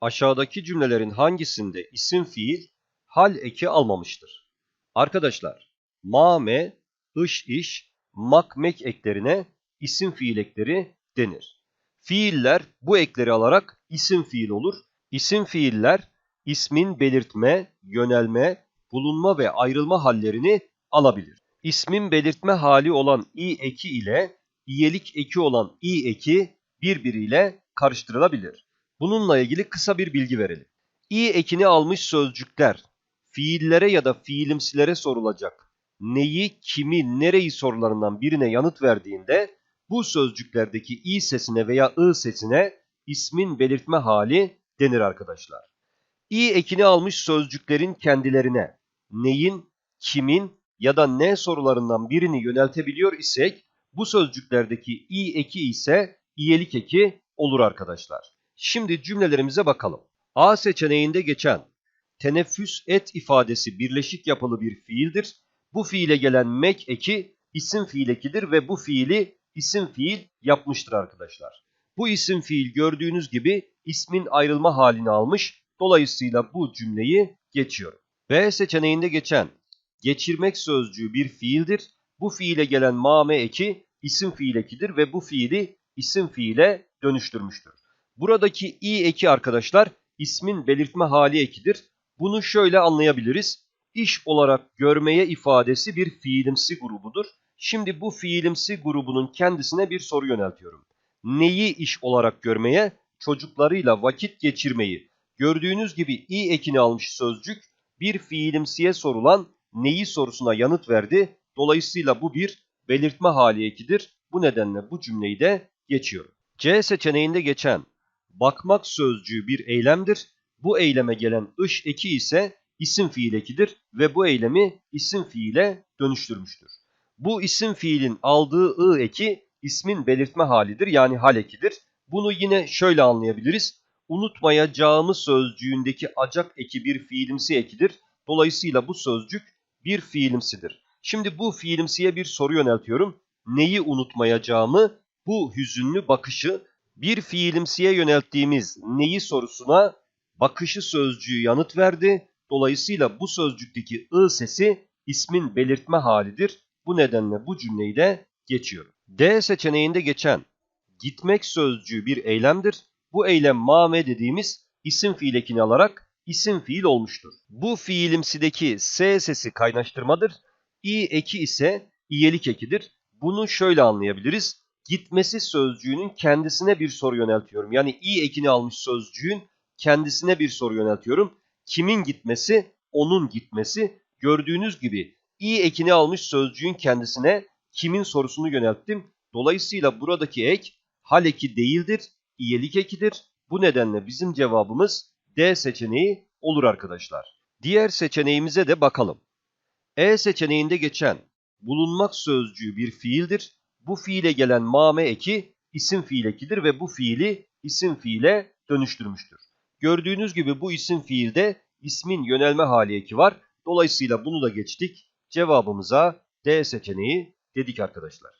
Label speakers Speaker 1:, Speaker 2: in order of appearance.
Speaker 1: Aşağıdaki cümlelerin hangisinde isim fiil hal eki almamıştır? Arkadaşlar, mame, ış iş, mak mek eklerine isim fiil ekleri denir. Fiiller bu ekleri alarak isim fiil olur. İsim fiiller ismin belirtme, yönelme, bulunma ve ayrılma hallerini alabilir. İsmin belirtme hali olan i eki ile iyelik eki olan i eki birbiriyle karıştırılabilir. Bununla ilgili kısa bir bilgi verelim. i ekini almış sözcükler fiillere ya da fiilimsilere sorulacak neyi, kimi, nereyi sorularından birine yanıt verdiğinde bu sözcüklerdeki i sesine veya ı sesine ismin belirtme hali denir arkadaşlar. i ekini almış sözcüklerin kendilerine neyin, kimin ya da ne sorularından birini yöneltebiliyor isek bu sözcüklerdeki i eki ise iyelik eki olur arkadaşlar. Şimdi cümlelerimize bakalım. A seçeneğinde geçen teneffüs et ifadesi birleşik yapılı bir fiildir. Bu fiile gelen mek eki isim fiil ekidir ve bu fiili isim fiil yapmıştır arkadaşlar. Bu isim fiil gördüğünüz gibi ismin ayrılma halini almış. Dolayısıyla bu cümleyi geçiyorum. B seçeneğinde geçen geçirmek sözcüğü bir fiildir. Bu fiile gelen mame eki isim fiil ekidir ve bu fiili isim fiile dönüştürmüştür. Buradaki i eki arkadaşlar ismin belirtme hali ekidir. Bunu şöyle anlayabiliriz. İş olarak görmeye ifadesi bir fiilimsi grubudur. Şimdi bu fiilimsi grubunun kendisine bir soru yöneltiyorum. Neyi iş olarak görmeye? Çocuklarıyla vakit geçirmeyi. Gördüğünüz gibi i ekini almış sözcük bir fiilimsiye sorulan neyi sorusuna yanıt verdi. Dolayısıyla bu bir belirtme hali ekidir. Bu nedenle bu cümleyi de geçiyorum. C seçeneğinde geçen bakmak sözcüğü bir eylemdir. Bu eyleme gelen ış eki ise isim fiil ekidir ve bu eylemi isim fiile dönüştürmüştür. Bu isim fiilin aldığı ı eki ismin belirtme halidir yani hal ekidir. Bunu yine şöyle anlayabiliriz. Unutmayacağımı sözcüğündeki acak eki bir fiilimsi ekidir. Dolayısıyla bu sözcük bir fiilimsidir. Şimdi bu fiilimsiye bir soru yöneltiyorum. Neyi unutmayacağımı, bu hüzünlü bakışı bir fiilimsiye yönelttiğimiz neyi sorusuna bakışı sözcüğü yanıt verdi. Dolayısıyla bu sözcükteki ı sesi ismin belirtme halidir. Bu nedenle bu cümleyi de geçiyorum. D seçeneğinde geçen gitmek sözcüğü bir eylemdir. Bu eylem mame dediğimiz isim fiil ekini alarak isim fiil olmuştur. Bu fiilimsideki s sesi kaynaştırmadır. i eki ise iyelik ekidir. Bunu şöyle anlayabiliriz. Gitmesi sözcüğünün kendisine bir soru yöneltiyorum. Yani i ekini almış sözcüğün kendisine bir soru yöneltiyorum. Kimin gitmesi? Onun gitmesi. Gördüğünüz gibi i ekini almış sözcüğün kendisine kimin sorusunu yönelttim. Dolayısıyla buradaki ek hal eki değildir, iyelik ekidir. Bu nedenle bizim cevabımız D seçeneği olur arkadaşlar. Diğer seçeneğimize de bakalım. E seçeneğinde geçen bulunmak sözcüğü bir fiildir. Bu fiile gelen mame eki isim fiil ekidir ve bu fiili isim fiile dönüştürmüştür. Gördüğünüz gibi bu isim fiilde ismin yönelme hali eki var. Dolayısıyla bunu da geçtik. Cevabımıza D seçeneği dedik arkadaşlar.